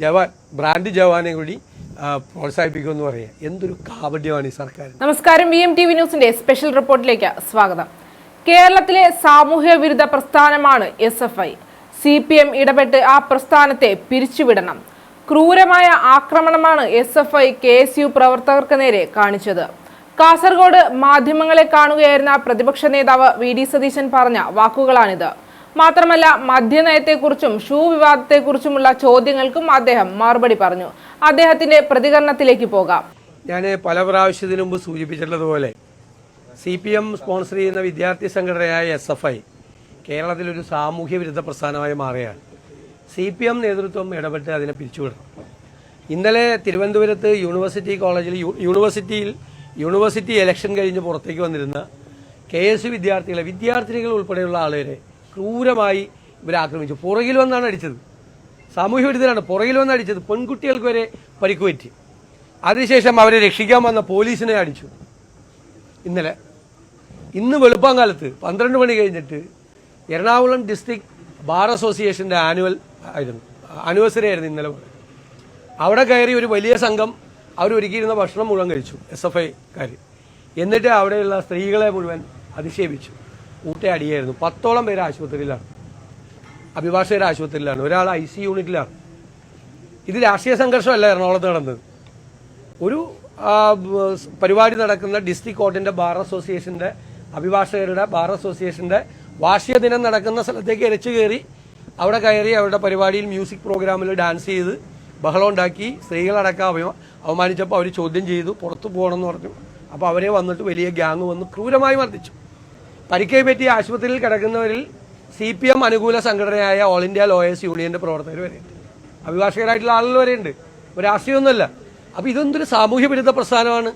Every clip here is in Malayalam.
ജവാൻ ബ്രാൻഡ് ജവാനെ കൂടി പ്രോത്സാഹിപ്പിക്കുമെന്ന് പറയാം. എന്തൊരു കാപട്യമാണ് ഈ സർക്കാർ നമസ്കാരം. വി എം ടി വി ന്യൂസിന്റെ സ്പെഷ്യൽ റിപ്പോർട്ടിലേക്ക് സ്വാഗതം. കേരളത്തിലെ സാമൂഹ്യ വിരുദ്ധ പ്രസ്ഥാനമാണ് S F I. C P M ഇടപെട്ട് ആ പ്രസ്ഥാനത്തെ പിരിച്ചുവിടണം. ക്രൂരമായ ആക്രമണമാണ് S F I K S U പ്രവർത്തകർക്ക് നേരെ കാണിച്ചത്. കാസർഗോഡ് മാധ്യമങ്ങളെ കാണുകയായിരുന്ന പ്രതിപക്ഷ നേതാവ് വി ഡി സതീശൻ പറഞ്ഞ വാക്കുകളാണിത്. മാത്രമല്ല മദ്യനയത്തെക്കുറിച്ചും ഷൂ വിവാദത്തെക്കുറിച്ചുമുള്ള ചോദ്യങ്ങൾക്കും അദ്ദേഹം മറുപടി പറഞ്ഞു. അദ്ദേഹത്തിന്റെ പ്രതികരണത്തിലേക്ക് പോകാം. ഞാൻ പല പ്രാവശ്യത്തിനു മുമ്പ് സൂചിപ്പിച്ചിട്ടുള്ളതുപോലെ സി പി എം സ്പോൺസർ ചെയ്യുന്ന വിദ്യാർത്ഥി സംഘടനയായ എസ് എഫ് ഐ കേരളത്തിലൊരു സാമൂഹ്യ വിരുദ്ധ പ്രസ്ഥാനമായി മാറുകയാണ് സി പി എം നേതൃത്വം ഇടപെട്ട് അതിനെ പിരിച്ചുവിടണം ഇന്നലെ തിരുവനന്തപുരത്ത് യൂണിവേഴ്സിറ്റി കോളേജിൽ യൂണിവേഴ്സിറ്റിയിൽ യൂണിവേഴ്സിറ്റി ഇലക്ഷൻ കഴിഞ്ഞ് പുറത്തേക്ക് വന്നിരുന്ന കെ എസ് വിദ്യാർത്ഥികളെ വിദ്യാർത്ഥിനികൾ ഉൾപ്പെടെയുള്ള ആളുകളെ ക്രൂരമായി ഇവരെ ആക്രമിച്ചു. പുറകിൽ വന്നാണ് അടിച്ചത്. സാമൂഹ്യ വിരുദ്ധരാണ്. പുറകിൽ വന്ന് അടിച്ചത് പെൺകുട്ടികൾക്ക് വരെ പരിക്ക് പറ്റി അതിനുശേഷം അവരെ രക്ഷിക്കാൻ വന്ന പോലീസിനെ അടിച്ചു. ഇന്നലെ. ഇന്ന് വെളുപ്പാങ്കാലത്ത് പന്ത്രണ്ട് മണി കഴിഞ്ഞിട്ട് എറണാകുളം ഡിസ്ട്രിക്ട് ബാർ അസോസിയേഷന്റെ ആനുവൽ ആയിരുന്നു. ആനിവേഴ്സറി ആയിരുന്നു ഇന്നലെ അവിടെ കയറി ഒരു വലിയ സംഘം അവർ ഒരുക്കിയിരുന്ന ഭക്ഷണം മുഴുവൻ കഴിച്ചു. എസ് എഫ് ഐക്കാർ എന്നിട്ട് അവിടെയുള്ള സ്ത്രീകളെ മുഴുവൻ അധിക്ഷേപിച്ചു. ഊട്ടയടിയായിരുന്നു. പത്തോളം പേര് ആശുപത്രിയിലാണ്. അഭിഭാഷകർ ആശുപത്രിയിലാണ്. ഒരാൾ ഐ സി യൂണിറ്റിലാണ്. ഇത് രാഷ്ട്രീയ സംഘർഷമല്ല എറണാകുളത്ത് നടന്നത്. ഒരു പരിപാടി നടക്കുന്ന ഡിസ്ട്രിക്ട് കോർട്ടിന്റെ ബാർ അസോസിയേഷന്റെ അഭിഭാഷകരുടെ ബാർ അസോസിയേഷന്റെ വാർഷിക ദിനം നടക്കുന്ന സ്ഥലത്തേക്ക് എരച്ചു കയറി അവിടെ കയറി അവരുടെ പരിപാടിയിൽ മ്യൂസിക് പ്രോഗ്രാമിൽ ഡാൻസ് ചെയ്ത് ബഹളം ഉണ്ടാക്കി സ്ത്രീകളടക്കം അവ അവമാനിച്ചപ്പോൾ അവർ ചോദ്യം ചെയ്തു പുറത്തു പോകണമെന്ന് പറഞ്ഞു. അപ്പോൾ അവരെ വന്നിട്ട് വലിയ ഗ്യാങ് വന്ന് ക്രൂരമായി മർദ്ദിച്ചു. പരിക്കൈ പറ്റി ആശുപത്രിയിൽ കിടക്കുന്നവരിൽ സി പി എം അനുകൂല സംഘടനയായ ഓൾ ഇന്ത്യ ലോയേഴ്സ് യൂണിയന്റെ പ്രവർത്തകർ വരെയുണ്ട് അഭിഭാഷകരായിട്ടുള്ള ആളുകൾ വരെയുണ്ട് ഒരു രാഷ്ട്രീയമൊന്നുമല്ല. അപ്പോൾ ഇതെന്തൊരു സാമൂഹ്യ വിരുദ്ധ പ്രസ്ഥാനമാണ്.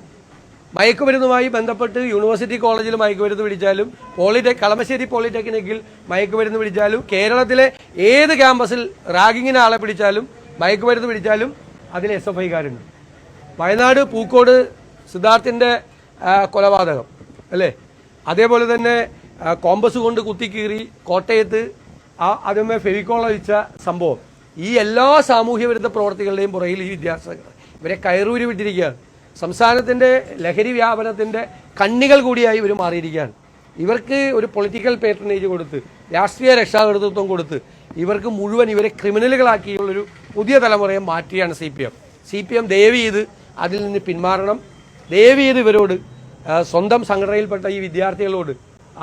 മയക്കുമരുന്നുമായി ബന്ധപ്പെട്ട് യൂണിവേഴ്സിറ്റി കോളേജിൽ മയക്കുമരുന്ന് പിടിച്ചാലും പോളിടെക് കളമശ്ശേരി പോളിടെക്നിക്കിൽ മയക്കുമരുന്ന് പിടിച്ചാലും കേരളത്തിലെ ഏത് ക്യാമ്പസിൽ റാഗിങ്ങിന് ആളെ പിടിച്ചാലും മയക്കുമരുന്ന് പിടിച്ചാലും അതിൽ എസ് എഫ് ഐക്കാരുണ്ട്. വയനാട് പൂക്കോട് സിദ്ധാർത്ഥിന്റെ കൊലപാതകം. അല്ലേ? അതേപോലെ തന്നെ കോമ്പസ് കൊണ്ട് കുത്തിക്കീറി കോട്ടയത്ത് ആ അതുമേ ഫെവിക്കോൾ അഴിച്ച സംഭവം. ഈ എല്ലാ സാമൂഹ്യ വിരുദ്ധ പ്രവർത്തികളുടെയും പുറകിൽ ഈ വിദ്യാർത്ഥികൾ ഇവരെ കയറൂരി വിട്ടിരിക്കുകയാണ്. സംസ്ഥാനത്തിന്റെ ലഹരി വ്യാപനത്തിന്റെ കണ്ണികൾ കൂടിയായി ഇവർ മാറിയിരിക്കുകയാണ്. ഇവർക്ക് ഒരു പൊളിറ്റിക്കൽ പേറ്റർനേജ് കൊടുത്ത് രാഷ്ട്രീയ രക്ഷാകർതൃത്വം കൊടുത്ത് ഇവർക്ക് മുഴുവൻ ഇവരെ ക്രിമിനലുകളാക്കിയുള്ളൊരു പുതിയ തലമുറയെ മാറ്റിയാണ് C P M. C P M ദയവ് ചെയ്ത് അതിൽ നിന്ന് പിന്മാറണം. ദയവ് ചെയ്ത് ഇവരോട് സ്വന്തം സംഘടനയിൽപ്പെട്ട ഈ വിദ്യാർത്ഥികളോട്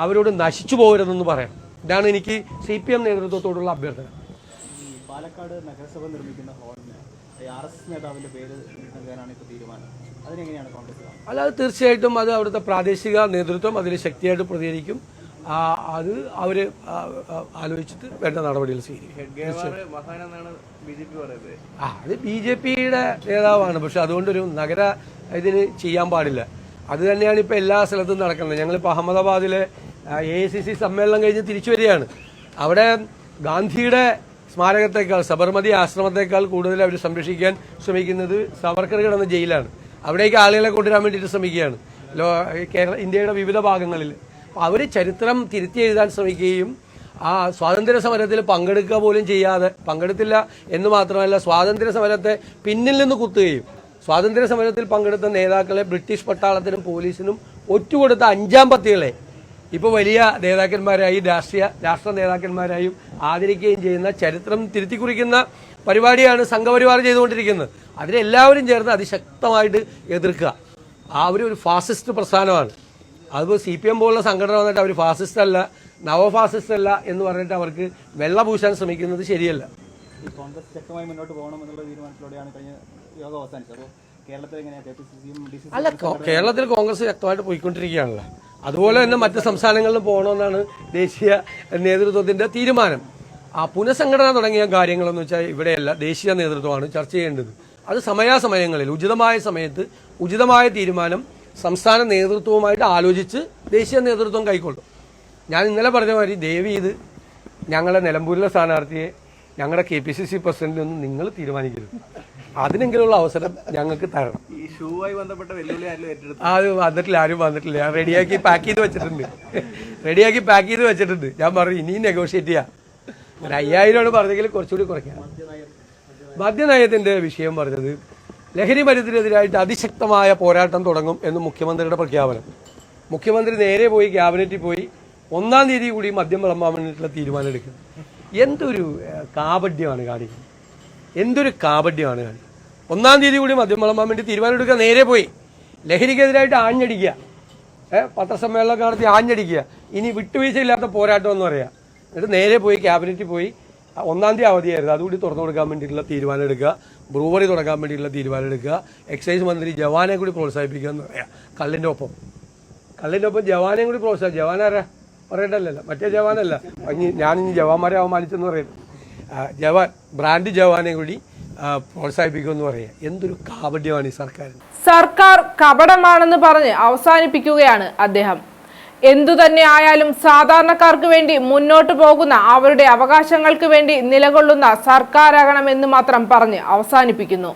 അവരോട് നശിച്ചു പോകരുതെന്ന് പറയാം. ഇതാണ് എനിക്ക് സി പി എം നേതൃത്വത്തോടുള്ള അഭ്യർത്ഥന. പാലക്കാട് നഗരസഭ നിർമ്മിക്കുന്ന ഹാളിന് ആർ എസ് എസ് നേതാവിന്റെ പേര് നൽകാനാണ് ഇപ്പോൾ തീരുമാനം. അതിനെങ്ങനെയാണ് കോൺഗ്രസ് കാണുന്നത്? അല്ലാതെ തീർച്ചയായിട്ടും അത് അവിടുത്തെ പ്രാദേശിക നേതൃത്വം അതിൽ ശക്തിയായിട്ട് പ്രതികരിക്കും അത് അവർ ആലോചിച്ചിട്ട് വേണ്ട നടപടികൾ സ്വീകരിക്കും. ആ അത് ബി ജെ പിയുടെ നേതാവാണ്. പക്ഷെ അതുകൊണ്ടൊരു നഗര ഇതിന് ചെയ്യാൻ പാടില്ല. അത് തന്നെയാണ് ഇപ്പോൾ എല്ലാ സ്ഥലത്തും നടക്കുന്നത്. ഞങ്ങളിപ്പോൾ അഹമ്മദാബാദിലെ എ ഐ സി സി സമ്മേളനം കഴിഞ്ഞ് തിരിച്ചു വരികയാണ്. അവിടെ ഗാന്ധിയുടെ സ്മാരകത്തേക്കാൾ സബർമതി ആശ്രമത്തേക്കാൾ കൂടുതൽ അവർ സംരക്ഷിക്കാൻ ശ്രമിക്കുന്നത് സവർക്കർ കിടന്ന ജയിലാണ്. അവിടേക്ക് ആളുകളെ കൊണ്ടുവരാൻ വേണ്ടിയിട്ട് ശ്രമിക്കുകയാണ്. ലോ കേരള ഇന്ത്യയുടെ വിവിധ ഭാഗങ്ങളിൽ. അവർ ചരിത്രം തിരുത്തി എഴുതാൻ ശ്രമിക്കുകയും ആ സ്വാതന്ത്ര്യ സമരത്തിൽ പങ്കെടുക്കുക പോലും ചെയ്യാതെ പങ്കെടുത്തില്ല എന്ന് മാത്രമല്ല സ്വാതന്ത്ര്യ സമരത്തെ പിന്നിൽ നിന്ന് കുത്തുകയും സ്വാതന്ത്ര്യ സമരത്തിൽ പങ്കെടുത്ത നേതാക്കളെ ബ്രിട്ടീഷ് പട്ടാളത്തിനും പോലീസിനും ഒറ്റുകൊടുത്ത അഞ്ചാം പത്തികളെ ഇപ്പോൾ വലിയ നേതാക്കന്മാരായി രാഷ്ട്രീയ രാഷ്ട്ര നേതാക്കന്മാരായും ആദരിക്കുകയും ചെയ്യുന്ന ചരിത്രം തിരുത്തി കുറിക്കുന്ന പരിപാടിയാണ് സംഘപരിവാർ ചെയ്തുകൊണ്ടിരിക്കുന്നത്. അതിനെല്ലാവരും ചേർന്ന് അതിശക്തമായിട്ട് എതിർക്കുക. ആ ഒരു ഫാസിസ്റ്റ് പ്രസ്ഥാനമാണ്. അതിപ്പോൾ സി പി എം പോലുള്ള സംഘടന വന്നിട്ട് അവർ ഫാസിസ്റ്റ് അല്ല നവഫാസിസ്റ്റ് അല്ല എന്ന് പറഞ്ഞിട്ട് അവർക്ക് വെള്ള പൂശാൻ ശ്രമിക്കുന്നത് ശരിയല്ല. ഈ കോൺഗ്രസ് ശക്തമായി മുന്നോട്ട് പോകണം എന്നുള്ള തീരുമാനത്തിലൂടെയാണ് കഴിഞ്ഞ യോഗം അവസാനിച്ചത്. അപ്പോൾ കേരളത്തിൽ എങ്ങനെയാണ് അല്ല കേരളത്തിൽ കോൺഗ്രസ് ശക്തമായിട്ട് പോയിക്കൊണ്ടിരിക്കുകയാണല്ലോ. അതുപോലെ തന്നെ മറ്റ് സംസ്ഥാനങ്ങളിലും പോകണമെന്നാണ് ദേശീയ നേതൃത്വത്തിന്റെ തീരുമാനം. ആ പുനഃസംഘടന തുടങ്ങിയ കാര്യങ്ങളെന്ന് വെച്ചാൽ ഇവിടെയല്ല ദേശീയ നേതൃത്വമാണ് ചർച്ച ചെയ്യേണ്ടത്. അത് സമയാസമയങ്ങളിൽ ഉചിതമായ സമയത്ത് ഉചിതമായ തീരുമാനം സംസ്ഥാന നേതൃത്വവുമായിട്ട് ആലോചിച്ച് ദേശീയ നേതൃത്വം കൈക്കൊള്ളും. ഞാൻ ഇന്നലെ പറഞ്ഞ മാതിരി ദയവ് ഞങ്ങളുടെ ഞങ്ങളെ നിലമ്പൂരിലെ സ്ഥാനാർത്ഥിയെ ഞങ്ങളുടെ കെ പി സി സി പ്രസിഡന്റിൽ ഒന്നും നിങ്ങൾ തീരുമാനിക്കരുത്. അതിനെങ്കിലുള്ള അവസരം ഞങ്ങൾക്ക് തരണം. ഈ ബന്ധപ്പെട്ട വെല്ലുവിളി അത് വന്നിട്ടില്ല ആരും വന്നിട്ടില്ല. ഞാൻ റെഡിയാക്കി പാക്ക് ചെയ്ത് വെച്ചിട്ടുണ്ട്. റെഡിയാക്കി പാക്ക് ചെയ്ത് വെച്ചിട്ടുണ്ട്. ഞാൻ പറഞ്ഞു ഇനിയും നെഗോഷിയേറ്റ് ചെയ്യാം. ഒരു അയ്യായിരമാണ് പറഞ്ഞെങ്കിൽ കുറച്ചുകൂടി കുറയ്ക്കാം. മദ്യനയത്തിന്റെ വിഷയം പറഞ്ഞത് ലഹരി മരുന്നിനെതിരായിട്ട് അതിശക്തമായ പോരാട്ടം തുടങ്ങും എന്ന് മുഖ്യമന്ത്രിയുടെ പ്രഖ്യാപനം. മുഖ്യമന്ത്രി നേരെ പോയി ക്യാബിനറ്റിൽ പോയി ഒന്നാം തീയതി കൂടി മദ്യം വിളമ്പാൻ വേണ്ടിയിട്ടുള്ള തീരുമാനം എന്തൊരു കാപഡ്യമാണ് കാണിക്കുന്നത് എന്തൊരു കാപഡ്യമാണ് കാണിക്കുന്നത് ഒന്നാം തീയതി കൂടി മദ്യം വിളമ്പാൻ വേണ്ടി തീരുമാനം എടുക്കുക നേരെ പോയി. ലഹരിക്കെതിരായിട്ട് ആഞ്ഞടിക്കുക. ഏഹ് പത്രസമ്മേളനം നടത്തി ആഞ്ഞടിക്കുക. ഇനി വിട്ടുവീഴ്ചയില്ലാത്ത പോരാട്ടം എന്ന് പറയാം. എന്നിട്ട് നേരെ പോയി ക്യാബിനറ്റിൽ പോയി. ഒന്നാം തീയതി അവധിയായിരുന്നു. അതുകൂടി തുറന്നു കൊടുക്കാൻ വേണ്ടിയിട്ടുള്ള തീരുമാനം എടുക്കുക. ബ്രൂവറി തുടങ്ങാൻ വേണ്ടിയിട്ടുള്ള തീരുമാനം എടുക്കുക. എക്സൈസ് മന്ത്രി ജവാനെ കൂടി പ്രോത്സാഹിപ്പിക്കുക എന്ന് പറയാം. കള്ളിന്റെ ഒപ്പം. കള്ളിന്റെ ഒപ്പം ജവാനെയും കൂടി പ്രോത്സാഹിപ്പിക്കുക. ജവാനാരാ പറയണ്ടല്ലോ മറ്റേ ജവാനല്ല. ഞാനിനി ജവാന്മാരെ അവമാനിച്ചെന്ന് പറയുന്നു ജവാൻ ബ്രാൻഡ് ജവാനെ കൂടി പ്രോത്സാഹിപ്പിക്കുമെന്ന് പറയാം. എന്തൊരു കാപട്യമാണ് ഈ സർക്കാർ സർക്കാർ കപടമാണെന്ന് പറഞ്ഞ് അവസാനിപ്പിക്കുകയാണ് അദ്ദേഹം. എന്തു തന്നെ ആയാലും സാധാരണക്കാർക്ക് വേണ്ടി മുന്നോട്ട് പോകുന്ന അവരുടെ അവകാശങ്ങൾക്ക് വേണ്ടി നിലകൊള്ളുന്ന സർക്കാരാകണമെന്ന് മാത്രം പറഞ്ഞ് അവസാനിപ്പിക്കുന്നു.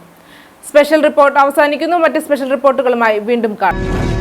സ്പെഷ്യൽ റിപ്പോർട്ട് അവസാനിക്കുന്നു. മറ്റ് സ്പെഷ്യൽ റിപ്പോർട്ടുകളുമായി വീണ്ടും കാണാം.